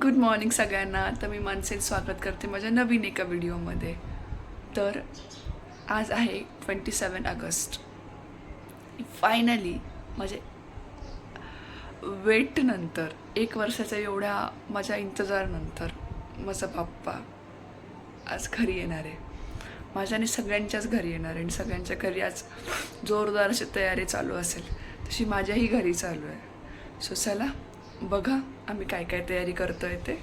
Good morning सगळ्यांना. तर मी मनसे स्वागत करते माझ्या नवीन एका व्हिडिओमध्ये. तर आज आहे ट्वेंटी सेवन ऑगस्ट. फायनली माझे वेटनंतर एक वर्षाच्या एवढ्या माझ्या इंतजारनंतर माझा बाप्पा आज घरी येणार आहे. माझ्या आणि सगळ्यांच्याच घरी येणार आहे आणि सगळ्यांच्या घरी आज जोरदार अशी तयारी चालू असेल तशी माझ्याही घरी चालू आहे. सो चला बघा आम्ही काय काय तयारी करतोय ते.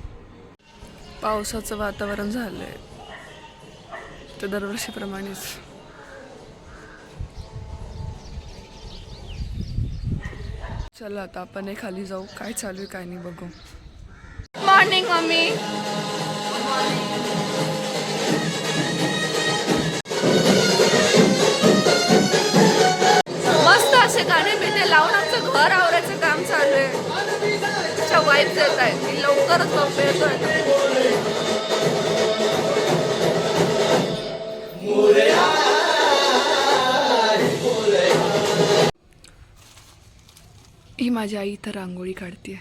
पावसाचं वातावरण झालं आहे तर दरवर्षीप्रमाणेच. चला आता आपण खाली जाऊ. काय चालू आहे काय नाही बघू. Morning mummy. मस्त असे गाणे बिणे लावून आमचं घर आवरायचं. अशा वाईफ येत आहेत की लवकरच बाप्पा येतोय ही माझी आई इथं रांगोळी काढते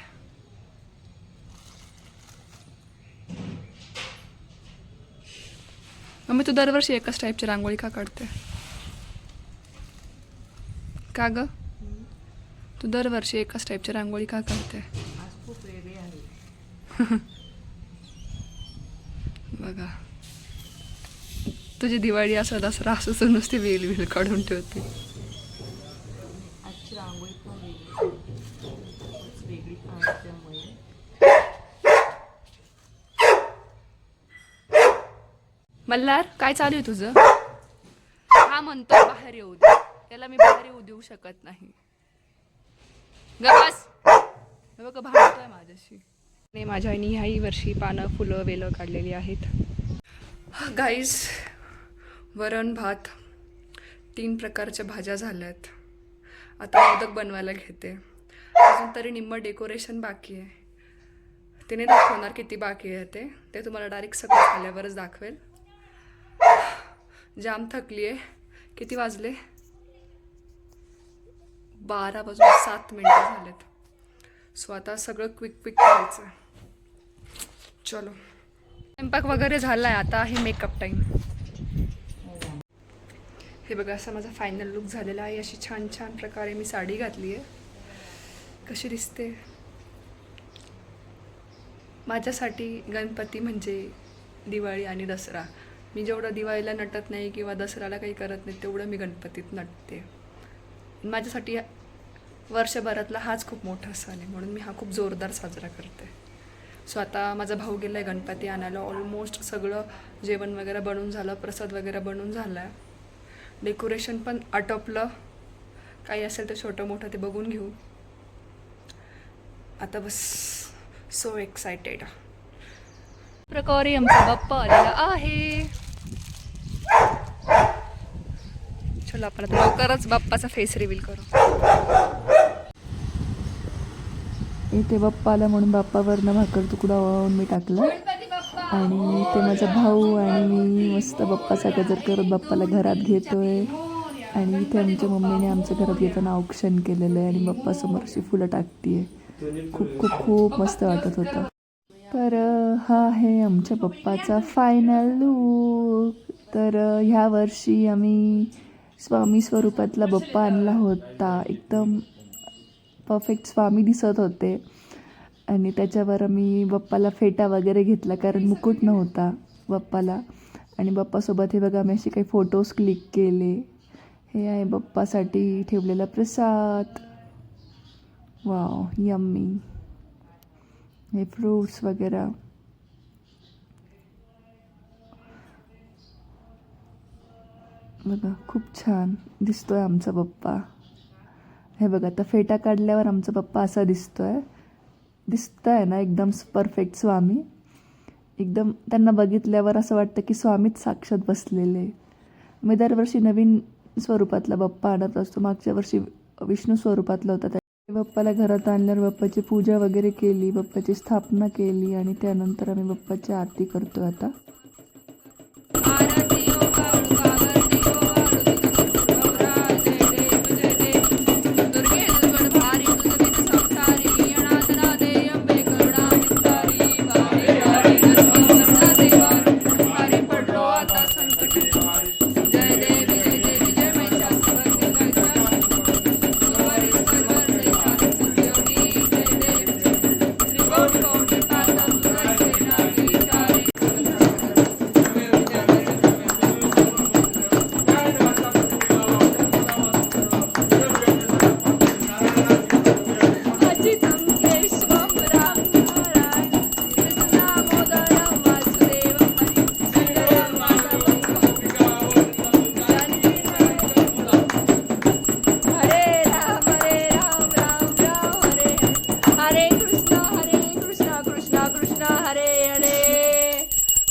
मम्मी तू दरवर्षी एकाच टाईपची रांगोळी का काढते? का ग? तू दरवर्षी एकाच टाईपची रांगोळी का काढते आज खूप वेगळी आहे बघा. तुझी दिवाळी असं दसरा असं तर नुसती वेल वेल काढून ठेवते. मल्हार काय चालू आहे तुझं? हा म्हणतो बाहेर येऊ दे. त्याला मी बाहेर येऊ देऊ शकत नाही. गबस हे बघा भांडतोय माझ्याशी. माझ्या आईनी ह्याही वर्षी पानं फुलं वेलं काढलेली आहेत. गाईज वरण भात तीन प्रकारच्या भाज्या झाल्या आहेत आता मोदक बनवायला घेते. अजून तरी निम्मं डेकोरेशन बाकी आहे. तिने दाखवणार किती बाकी आहे ते. ते तुम्हाला डायरेक्ट सगळं झाल्यावरच दाखवेल. जाम थकली आहे. किती वाजले? बारा वाजून सात मिनटं झालेत. सो आता सगळं क्विक क्विक करायचं चलो. स्वयंपाक वगैरे झाला आहे आता आहे मेकअप टाईम हे बघा असा माझा फायनल लुक झालेला आहे. अशी छान छान प्रकारे मी साडी घातली आहे. कशी दिसते? माझ्यासाठी गणपती म्हणजे दिवाळी आणि दसरा. मी जेवढं दिवाळीला नटत नाही किंवा दसऱ्याला काही करत नाही तेवढं मी गणपतीत नटते. माझ्यासाठी वर्षभरातला हाच खूप मोठा सण आहे म्हणून मी हा खूप जोरदार साजरा करते. सो आता माझा भाऊ गेला आहे गणपती आणायला. ऑलमोस्ट सगळं जेवण वगैरे बनवून झालं प्रसाद वगैरे बनवून झाला आहे डेकोरेशन पण आटोपलं. काही असेल तर छोटं मोठं ते बघून घेऊ. आता बस सो एक्सायटेड प्रकारे आमचा बाप्पा आलेला आहे. चलो आपण आता लवकरच बाप्पाचा फेस रिव्हील करू. इथे बाप्पा आला म्हणून बाप्पावरनं भाकर तुकडा वाहून मी टाकला. आणि ते माझा भाऊ आणि मी मस्त बाप्पाचा गजर करत बाप्पाला घरात घेतोय. आणि इथे आमच्या मम्मीने आमच्या घरात येताना औक्षण केलेलं आहे आणि बाप्पासमोर अशी फुलं टाकतीये. खूप खूप खूप मस्त वाटत होतं. तर हा आहे आमच्या पप्पाचा फायनल लूक तर ह्या वर्षी आम्ही स्वामी स्वरूपातला बप्पा आणला होता. एकदम परफेक्ट स्वामी दिसत होते. आणि त्याच्यावर मी बाप्पाला फेटा वगैरे घेतला कारण मुकुट नव्हता बाप्पाला. आणि बाप्पासोबत हे बघा मी असे काही फोटोज क्लिक केले. हे आहे बाप्पासाठी ठेवलेला प्रसाद. वाव यम्मी हे फ्रूट्स वगैरे. बघा खूप छान दिसतोय आमचा बाप्पा. हे बघा आता फेटा काढल्यावर आमचा पप्पा असा दिसतो आहे दिसतं आहे ना एकदम परफेक्ट स्वामी. एकदम त्यांना बघितल्यावर असं वाटतं की स्वामीच साक्षात बसलेले. मी दरवर्षी नवीन स्वरूपातला बाप्पा आणत असतो. मागच्या वर्षी विष्णू स्वरूपातला होता. त्या बाप्पाला घरात आणल्यावर बाप्पाची पूजा वगैरे केली बाप्पाची स्थापना केली आणि त्यानंतर आम्ही बाप्पाची आरती करतो आता.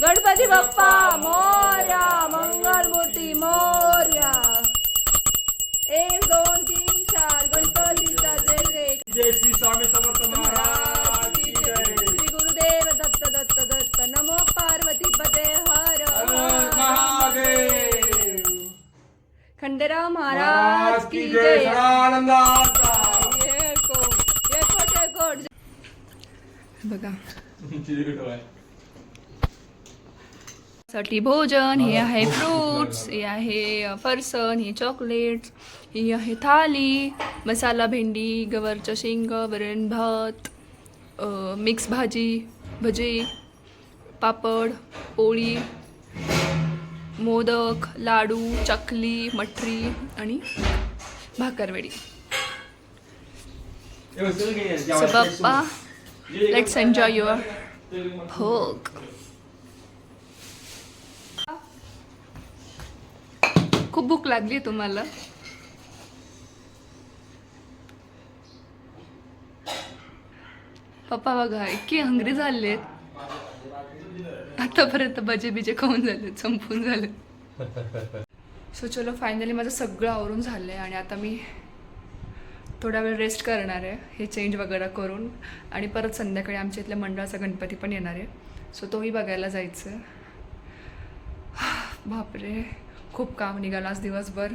गणपती बाप्पा मोर्या मंगलमूर्ती मोर्या। एक दोन तीन चार गणपतीचा जय जय। जय श्री स्वामी समर्थ महाराज की श्री गुरुदेव दत्त दत्त दत्त। नमो पार्वती पते हर हर। महादेव। खंडेराव महाराज की की जय। येकोट येकोट बघा. साठी भोजन हे आहे फ्रूट्स हे आहे फरसन हे चॉकलेट्स ही आहे थाली मसाला भेंडी गवारचं शेंग वरण भात मिक्स भाजी भजी पापड पोळी मोदक लाडू चकली मठरी आणि bhakarwadi. So Bappa let's enjoy your भोग खूप भूक लागली तुम्हाला. पप्पा बघा इतकी हंगरी झालेत आतापर्यंत बजे बिजे खाऊन झाले संपून झाले. सो चलो फायनली माझं सगळं आवरून झालं आहे आणि आता मी थोडा वेळ रेस्ट करणार आहे हे चेंज वगैरे करून. आणि परत संध्याकाळी आमच्या इथल्या मंडळाचा गणपती पण येणार आहे. सो तोही बघायला जायचं. आहे. बापरे. खूप काम निघालं आज दिवसभर.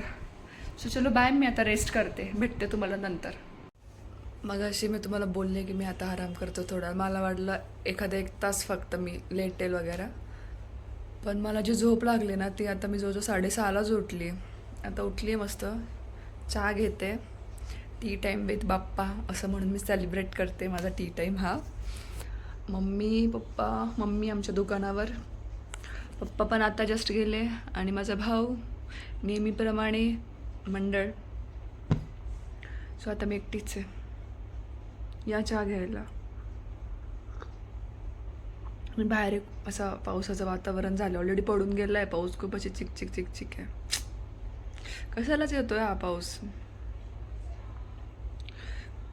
सो चलो बाय मी आता रेस्ट करते. भेटते तुम्हाला नंतर. मग अशी मी तुम्हाला बोलले की मी आता आराम करतो थोडा. मला वाटलं एखादा एक तास फक्त मी लेटेल वगैरे. पण मला जी झोप लागली ना ती आता मी जवळजवळ साडेसहालाच उठली. आता उठली मस्त. चहा घेते. टी टाईम विथ बाप्पा असं म्हणून मी सेलिब्रेट करते माझा टी टाईम हा. मम्मी पप्पा मम्मी आमच्या दुकानावर. पप्पा पण आता जस्ट गेले आणि माझा भाऊ नेहमीप्रमाणे मंडळ. सो आता मी एकटीच आहे. या चहा घ्यायला. मी बाहेर एक असं पावसाचं वातावरण झालं. ऑलरेडी पडून गेलं आहे पाऊस खूप अशी चिक चिक चिक चिक आहे. कशालाच येतोय हा पाऊस?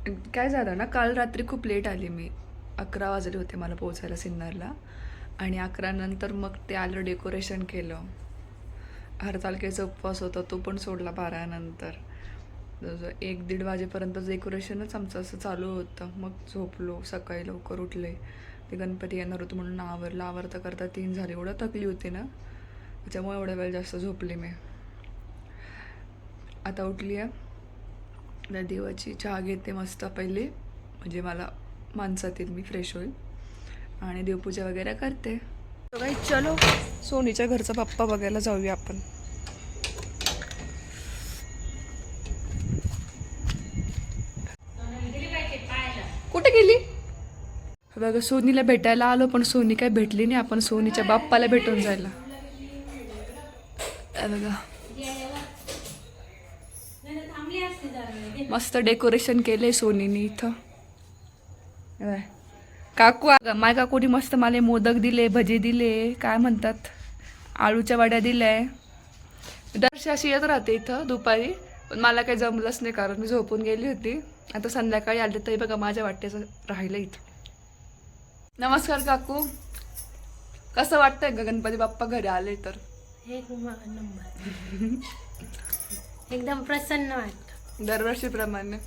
काय झालं ना काल रात्री खूप लेट आली मी. अकरा वाजले होते मला पोहोचायला सिन्नरला. आणि अकरानंतर मग ते आलं डेकोरेशन केलं. हरतालकेचा उपवास होता तो पण सोडला बारानंतर जसं एक दीड वाजेपर्यंत डेकोरेशनच आमचं असं चालू होतं. मग झोपलो सकाळी लवकर उठले. ते गणपती येणार होतं म्हणून आवरलं. आवरता करता तीन झाले. एवढं थकली होती ना? त्याच्यामुळे एवढ्या वेळ जास्त झोपले मी. आता उठली आहे. त्या देवाची चहा घेते मस्त. पहिले म्हणजे मला माणसात येईल मी फ्रेश होईल. आणि देवपूजा वगैरे करते. So चलो सोनीच्या घरचा पप्पा बघायला जाऊया आपण. कुठे गेली? बघा सोनीला भेटायला आलो पण सोनी काय भेटली नाही. आपण सोनीच्या बाप्पाला भेटून जायला. बघा. मस्त डेकोरेशन केलंय सोनीने इथं. काकू माय काकूनी मस्त मला मोदक दिले भजी दिले काय म्हणतात? आळूच्या वड्या दिल्या. दर्शी अशी येत राहते इथं दुपारी. पण मला काही जमलंच नाही कारण मी झोपून गेली होती. आता संध्याकाळी आले तरी बघा माझ्या वाटेचं राहिलं इथं. नमस्कार काकू. कसं वाटतंय ग गणपती बाप्पा घरी आले तर? एकदम प्रसन्न वाटत. दरवर्षीप्रमाणे.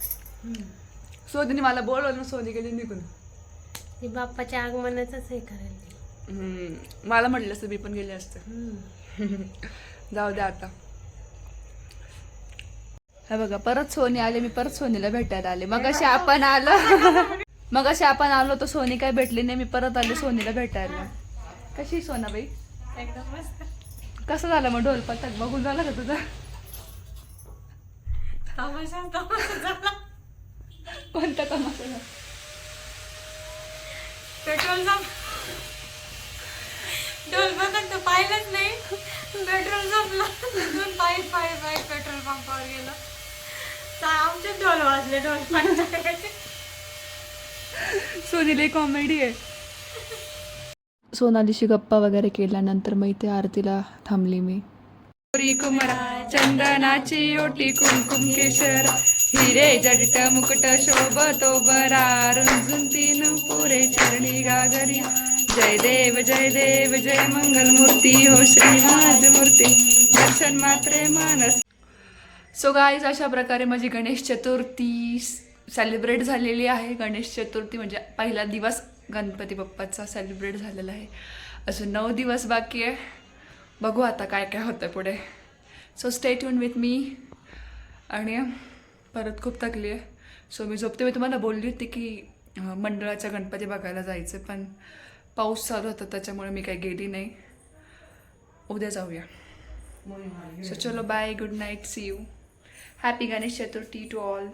सोनीने मला बोलवलं सोनी गेली निघून. ती बाप्पाच्या आगमनाचंच हे करायला हम्म, मला म्हटलं असतं मी पण गेले असते. जाऊ द्या आता. हे बघा परत सोनी आले मी परत सोनीला भेटायला आले. मग अशी आपण आलो. मग अशी आपण आलो तर सोनी काय भेटली नाही मी परत आले सोनीला भेटायला. कशी आहे सोनाबाई? एकदम मस्त. कसं झालं मग ढोल पथक? बघून झालं का तुझा? तमाशा तमाशा झाला. कोणता तमाशा? झाला? पेट्रोल ढोल बघत पाहिलंच नाही. पेट्रोल संपलं. तिथून पायी पायी पायी पेट्रोल पंपावर गेलो. तर आमचे ढोल वाजले ढोल सोनीला कॉमेडी आहे. सोनालीशी गप्पा वगैरे केल्यानंतर मग इथे आरतीला थांबली मी. कुमरा चंदनाची ओटी कुमकुम केशर हिरे जडट मुकुट शोभतो बरा रुंजून तीन पुरे चरणी गागरी. जय देव जय देव जय मंगल मूर्ती हो श्रीनाथ मूर्ती दर्शन मात्रे मानस. सो गाईज अशा प्रकारे माझी गणेश चतुर्थी सेलिब्रेट झालेली आहे. गणेश चतुर्थी म्हणजे पहिला दिवस गणपती बाप्पाचा सेलिब्रेट झालेला आहे. अजून नऊ दिवस बाकी आहे. बघू आता काय काय होतं पुढे. So stay tune with me आणि परत खूप थकली आहे. सो मी झोपते मी तुम्हाला बोलली होती की मंडळाच्या गणपती बघायला जायचं पण पाऊस चालू होता त्याच्यामुळे मी काही गेली नाही. उद्या जाऊया. सो चलो bye good night see you happy Ganesh Chaturthi to all